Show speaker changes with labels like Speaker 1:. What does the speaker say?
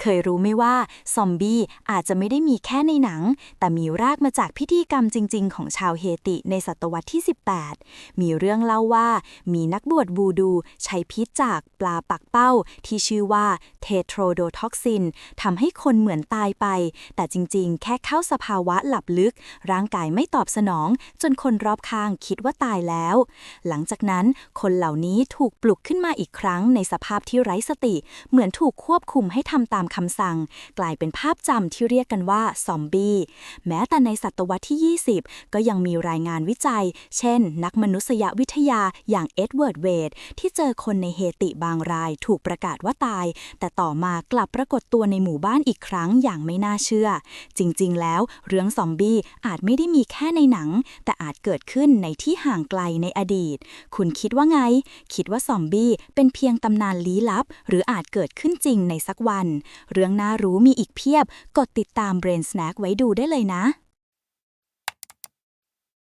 Speaker 1: เคยรู้ไหมว่าซอมบี้อาจจะไม่ได้มีแค่ในหนัง แต่มีรากมาจากพิธีกรรมจริง ๆ ของชาวเฮติในศตวรรษที่ 18 มีเรื่องเล่าว่ามีนักบวชบูดูใช้พิษจากปลาปักเป้า ที่ชื่อว่าเทโทรโดท็อกซินทำให้คนเหมือนตายไป แต่จริง ๆ แค่เข้าสภาวะหลับลึก ร่างกายไม่ตอบสนอง จนคนรอบข้างคิดว่าตายแล้ว หลังจากนั้นคนเหล่านี้ถูกปลุกขึ้นมาอีกครั้งในสภาพที่ไร้สติ เหมือนถูกควบคุมให้ทำตามคำสั่ง กลายเป็นภาพจำที่เรียกกันว่าซอมบี้แม้แต่ในศตวรรษที่ 20 ก็ยังมีรายงานวิจัย เช่น นักมนุษยวิทยาอย่างเอ็ดเวิร์ดเวดที่เจอคนในเฮติบางรายถูกประกาศว่าตาย แต่ต่อมากลับปรากฏตัวในหมู่บ้านอีกครั้งอย่างไม่น่าเชื่อ จริง ๆ แล้วเรื่องซอมบี้อาจไม่ได้มีแค่ในหนัง แต่อาจเกิดขึ้นในที่ห่างไกลในอดีต คุณคิดว่าไง คิดว่าซอมบี้เป็นเพียงตำนานลี้ลับ หรืออาจเกิดขึ้นจริงในสักวันเรื่องน่ารู้มีอีกเพียบ กดติดตาม Brain Snack ไว้ดูได้เลยนะ